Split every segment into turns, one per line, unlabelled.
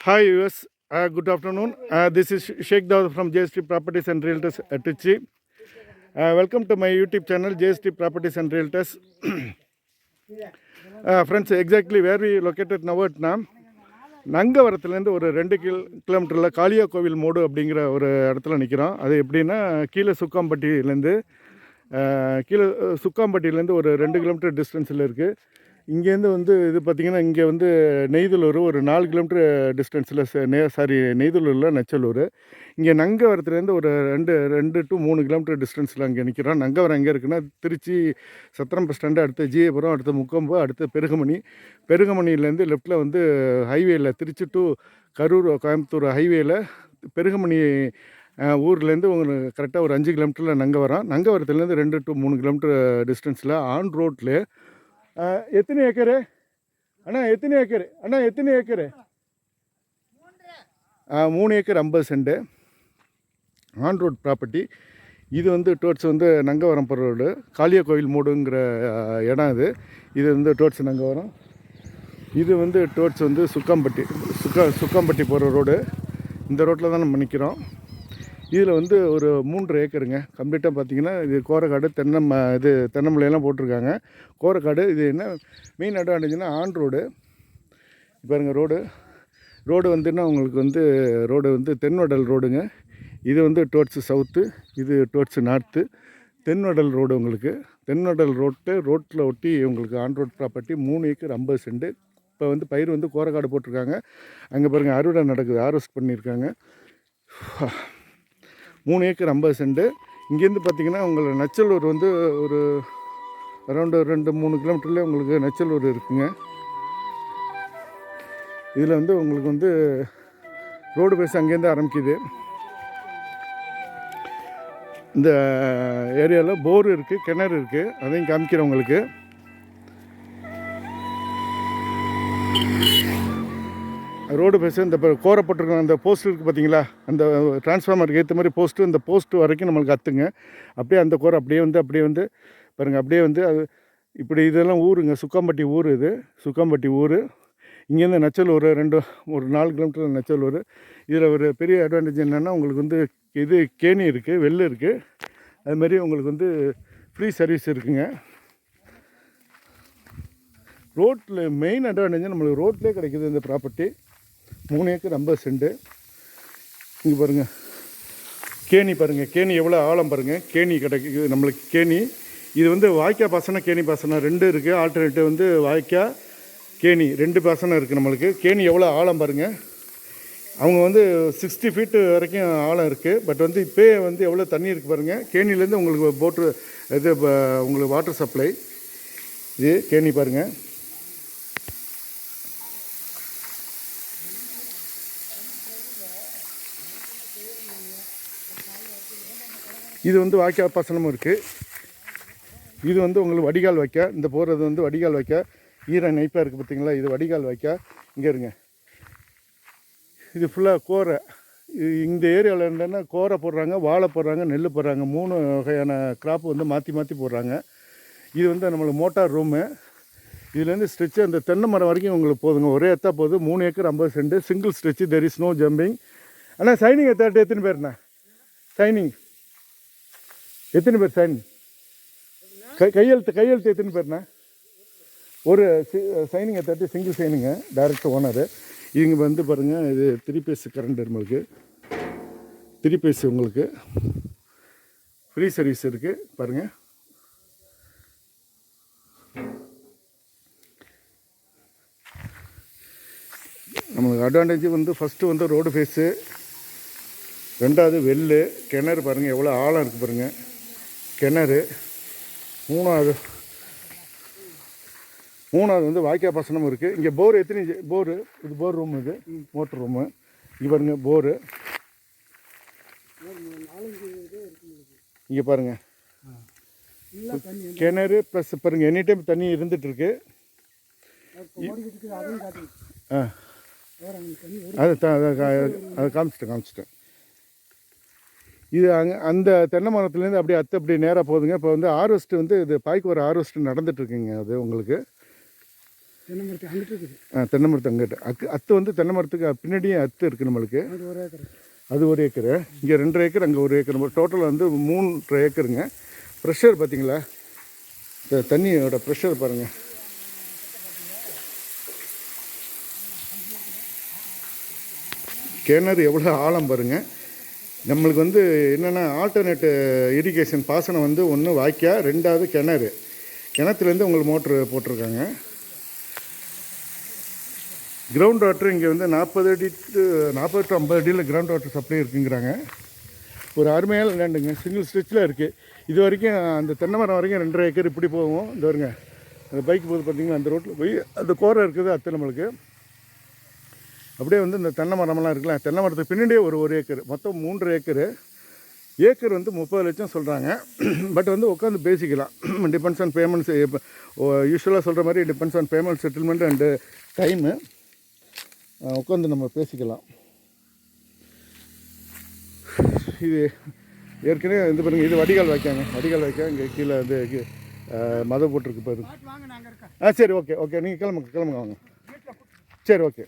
Hi, US. Uh, good afternoon. Uh, this is Sheikh Dawud from JST Properties and Realtors at Trichy. Uh, welcome to my YouTube channel, JST Properties and Realtors. uh, friends, exactly where we located now at Nam. நங்கவரத்துலேருந்து ஒரு ரெண்டு kill கிலோமீட்டரில் காளியா கோவில் mode அப்படிங்கிற ஒரு இடத்துல நிற்கிறோம் அது எப்படின்னா கீழே சுக்காம்பட்டியிலேருந்து அஹ், கீழே அஹ், சுக்காம்பட்டியிலேருந்து ஒரு ரெண்டு கிலோமீட்டர் டிஸ்டன்ஸில் இருக்குது இங்கேருந்து வந்து இது பார்த்திங்கன்னா இங்கே வந்து நெய்தலூர் ஒரு நாலு கிலோமீட்டர் டிஸ்டன்ஸில் நே சாரி நெய்தலூரில் நச்சலூர். இங்கே நங்கவரத்துலேருந்து ஒரு ரெண்டு ரெண்டு டு மூணு கிலோமீட்டர் டிஸ்டன்ஸில் அங்கே நிற்கிறோம் நங்கவரம் எங்கே இருக்குன்னா திருச்சி சத்திரம் பஸ் ஸ்டாண்டு அடுத்து ஜிஏபுரம் அடுத்து முக்கொம்பு அடுத்து பெருகமணி. பெருகமணிலேருந்து லெஃப்ட்டில் வந்து ஹைவேயில் திருச்சி டு கரூர் கோயம்புத்தூர் ஹைவேயில் பெருகமணி ஊர்லேருந்து உங்களுக்கு கரெக்டாக ஒரு அஞ்சு கிலோமீட்டரில் நங்கவரம். நங்கவரத்துலேருந்து ரெண்டு டு மூணு கிலோமீட்டர் டிஸ்டன்ஸில் ஆன் ரோட்டில் எத்தனை ஏக்கரு? அண்ணா எத்தனை ஏக்கரு? அண்ணா எத்தனை ஏக்கரு? மூணு ஏக்கர் ஐம்பது செண்டு ஆன் ரோட் ப்ராப்பர்ட்டி இது வந்து டோட்ஸ் வந்து நங்கவரம் போகிற ரோடு. காளியா கோவில் மூடுங்கிற இடம் இது. இது வந்து டோட்ஸ் நங்கவரம். இது வந்து டோட்ஸ் வந்து சுக்காம்பட்டி. சுக்கா சுக்காம்பட்டி போகிற ரோடு. இந்த ரோட்டில் தான் நம்ம நிற்கிறோம் இதில் வந்து ஒரு மூன்று ஏக்கருங்க. கம்ப்ளீட்டாக பார்த்தீங்கன்னா இது கோரக்காடு தென்னை ம இது தென்னமலையெல்லாம் போட்டிருக்காங்க. கோரக்காடு இது என்ன மெயின் அட்வான்டேஜ்னா ஆன் ரோடு. பாருங்கள் ரோடு. ரோடு வந்துன்னா உங்களுக்கு வந்து ரோடு வந்து தென்வடல் ரோடுங்க. இது வந்து டோட்ஸு சவுத்து இது டோட்ஸு நார்த்து தென்வடல் ரோடு உங்களுக்கு. தென்வடல் ரோட்டு ரோட்டில் ஒட்டி உங்களுக்கு ஆன் ரோட் ப்ராப்பர்ட்டி மூணு ஏக்கர் ஐம்பது சென்ட். இப்போ வந்து பயிர் வந்து கோரக்காடு போட்டிருக்காங்க. அங்கே பாருங்கள் அறுவடை நடக்குது ஹார்வெஸ்ட் பண்ணியிருக்காங்க. மூணு ஏக்கர் ஐம்பது சென்ட். இங்கேருந்து பார்த்தீங்கன்னா உங்களை நச்சலூர் வந்து ஒரு அரௌண்டு ரெண்டு மூணு கிலோமீட்டர்லேயே உங்களுக்கு நச்சலூர் இருக்குங்க. இதில் வந்து உங்களுக்கு வந்து ரோடு பேஸ் அங்கேருந்து ஆரம்பிக்குது. இந்த ஏரியாவில் போர் இருக்குது கிணறு இருக்குது அதையும் காமிக்கிறேன் உங்களுக்கு. ரோடு பேஸ் இந்த இப்போ கோரப்பட்டிருக்க அந்த போஸ்ட் இருக்குது பார்த்தீங்களா அந்த டிரான்ஸ்ஃபார்மருக்கு ஏற்ற மாதிரி போஸ்ட்டு இந்த போஸ்ட்டு வரைக்கும் நம்மளுக்கு அத்துங்க. அப்படியே அந்த கோரை அப்படியே வந்து அப்படியே வந்து பாருங்கள் அப்படியே வந்து அது இப்படி இதெல்லாம் ஊருங்க. சுக்காம்பட்டி ஊர் இது. சுக்காம்பட்டி ஊர். இங்கேருந்து நச்சலூர் ரெண்டு ஒரு நாலு கிலோமீட்டர் நச்சலூர் இதில் ஒரு பெரிய அட்வான்டேஜ் என்னென்னா உங்களுக்கு வந்து இது கேணி இருக்குது வெள்ளு இருக்குது அதுமாரி உங்களுக்கு வந்து ஃப்ரீ சர்வீஸ் இருக்குங்க. ரோட்டில் மெயின் அட்வான்டேஜ் நம்மளுக்கு ரோட்லேயே கிடைக்குது இந்த ப்ராப்பர்ட்டி மூணு ஏக்கர் ஐம்பது செண்டு இங்கே பாருங்கள் கேணி பாருங்கள் கேணி எவ்வளோ ஆழம் பாருங்கள் கேணி கிடைக்குது நம்மளுக்கு கேணி. இது வந்து வாய்க்கா பாசனம் கேணி பாசனம். ரெண்டு இருக்குது ஆல்டர்னேட்டிவ் வந்து வாய்க்கா கேணி. ரெண்டு பாசனம் இருக்குது நம்மளுக்கு. கேணி எவ்வளோ ஆழம் பாருங்கள் அவங்க வந்து சிக்ஸ்டி ஃபீட்டு வரைக்கும் ஆழம் இருக்குது பட் வந்து இப்போயே வந்து எவ்வளோ தண்ணி இருக்குது பாருங்கள் கேணிலேருந்து உங்களுக்கு போட்டு இது உங்களுக்கு வாட்டர் சப்ளை இது கேணி பாருங்கள் இது வந்து வாய்க்கா பாசனமும் இருக்குது இது வந்து உங்களுக்கு வடிகால் வைக்க இந்த போகிறது வந்து வடிகால் வைக்க ஈர நெய்ப்பாக இருக்குது பார்த்தீங்களா இது வடிகால் வைக்க. இங்கே இருங்க. இது ஃபுல்லாக கோரை. இந்த ஏரியாவில் என்னென்னா கோரை போடுறாங்க வாழை போடுறாங்க நெல் போடுறாங்க. மூணு வகையான கிராப் வந்து மாற்றி மாற்றி போடுறாங்க. இது வந்து நம்மளுக்கு மோட்டார் ரூமு இதுலேருந்து ஸ்ட்ரெச்சு அந்த தென்னை மரம் வரைக்கும் உங்களுக்கு போதுங்க. ஒரே எத்தா போகுது மூணு ஏக்கர் ஐம்பது cent. Single stretch there is no jumping Anna signing எத்தாட்டு எத்தனை பேர்ண்ணா சைனிங் எத்தனை பேர் சைன் கை கையெழுத்து கையெழுத்து எத்தனை பேர்ண்ணா? ஒரு சைனிங்கை தட்டி சிங்கிள் சைனிங்க டைரக்ட் ஓனரு இவங்க வந்து பாருங்கள் இது த்ரீ பேஸ் கரண்ட் நம்மளுக்கு த்ரீ உங்களுக்கு ஃப்ரீ சர்வீஸ் இருக்குது பாருங்கள் நம்மளுக்கு அட்வான்டேஜ் வந்து ஃபஸ்ட்டு வந்து ரோடு ஃபேஸு ரெண்டாவது வெள்ளு கிணறு பாருங்கள் எவ்வளோ ஆழம் இருக்குது பாருங்கள் கிணறு மூணாவது மூணாவது வந்து வாய்க்கா பாசனம் இருக்குது இங்கே போர் எத்தனை போரு இது போர் ரூம் இது மோட்டர் ரூமு. இங்கே போரு. இங்கே பாருங்க. கிணறு ப்ளஸ் பாருங்க எனி டைம் தண்ணி இருந்துகிட்ருக்கு ஆ. அது அதை அதை காமிச்சிட்டேன் காமிச்சிட்டேன். இது அங்கே அந்த தென்னை மரத்துலேருந்து அப்படியே அத்து அப்படியே நேராக போகுதுங்க. இப்போ வந்து ஹார்வெஸ்ட் வந்து இது பாய்க்கு ஒரு ஹார்வெஸ்ட் நடந்துட்டு இருக்குங்க அது உங்களுக்கு.
தென்னை மரத்து அங்கிட்டு இருக்குது.
ஆ, தென்னை மரத்து அங்கிட்ட. அக்கு அத்து வந்து தென்னை மரத்துக்கு பின்னாடியே அத்து இருக்குது நம்மளுக்கு.
அது ஒரு ஏக்கர்.
அது ஒரு ஏக்கரு. இங்கே ரெண்டரை ஏக்கர் அங்கே ஒரு ஏக்கர். டோட்டல் வந்து மூன்றரை ஏக்கருங்க. ப்ரெஷர் பார்த்தீங்களா? தண்ணியோட ப்ரெஷர் பாருங்கள் கிணறு எவ்வளோ ஆழம் பாருங்கள் நம்மளுக்கு வந்து என்னென்னா ஆல்டர்னேட்டு இரிகேஷன் பாசனம் வந்து ஒன்று வாய்க்கா ரெண்டாவது கிணறு. கிணத்துலேருந்து உங்களுக்கு மோட்ரு போட்டிருக்காங்க. கிரவுண்ட் வாட்டர் இங்கே வந்து நாற்பது அடி டு நாற்பது டு ஐம்பது அடியில் கிரவுண்ட் வாட்டர் சப்ளை இருக்குங்கிறாங்க. ஒரு அருமையான லேண்டுங்க சிங்கிள் ஸ்டிச்சில் இருக்குது இது வரைக்கும் அந்த தென்னை மரம் வரைக்கும் ரெண்டரை ஏக்கர் இப்படி போகும். இந்த வருங்க அந்த பைக் போது பார்த்திங்கன்னா அந்த ரோட்டில் போய் அந்த கோரை இருக்குது அத்தை நம்மளுக்கு. அப்படியே வந்து இந்த தென்னை மரமெல்லாம் இருக்குல்ல தென்னை மரத்துக்கு பின்னாடியே ஒரு ஒரு ஏக்கர் மொத்தம் மூன்று ஏக்கரு ஏக்கர் வந்து முப்பது லட்சம் சொல்கிறாங்க பட் வந்து உட்காந்து பேசிக்கலாம். டிபெண்ட்ஸ் ஆன் பேமெண்ட்ஸ் யூஸ்வலாக சொல்கிற மாதிரி depends on payment settlement and time உட்காந்து நம்ம பேசிக்கலாம். இது ஏற்கனவே இது பாருங்க இது வடிகால் வைக்காங்க. வடிகால் வைக்க இங்கே கீழே வந்து மத போட்டிருக்கு பாருங்க. ஆ சரி ஓகே ஓகே. நீங்கள் கிளம்புங்க கிளம்புங்க வாங்க. சரி ஓகே.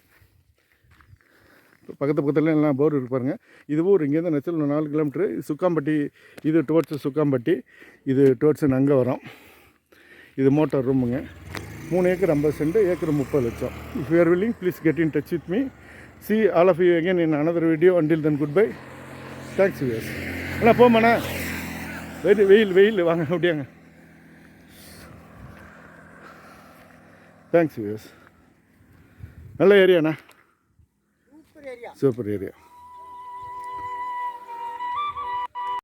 பக்கத்து பக்கத்தில் எல்லாம் போர் இருக்கு பாருங்க. இது ஊர் இங்கேருந்து நெச்சல் நாலு கிலோமீட்ரு சுக்காம்பட்டி இது டுவர்ட்ஸு சுக்காம்பட்டி இது டுவர்ட்ஸ் அங்கே வரோம் இது மோட்டார் ரூமுங்க மூணு ஏக்கர் ஐம்பது சென்ட் ஏக்கர் முப்பது லட்சம். If you are please get in touch with me see all of you again in another video until then good bye thanks use அண்ணா போமாண்ணா வெயில் வெயில் வெயில். வாங்க அப்படியாங்க தேங்க்ஸ் யூஸ் நல்ல ஏரியாண்ணா
Super
area. Area.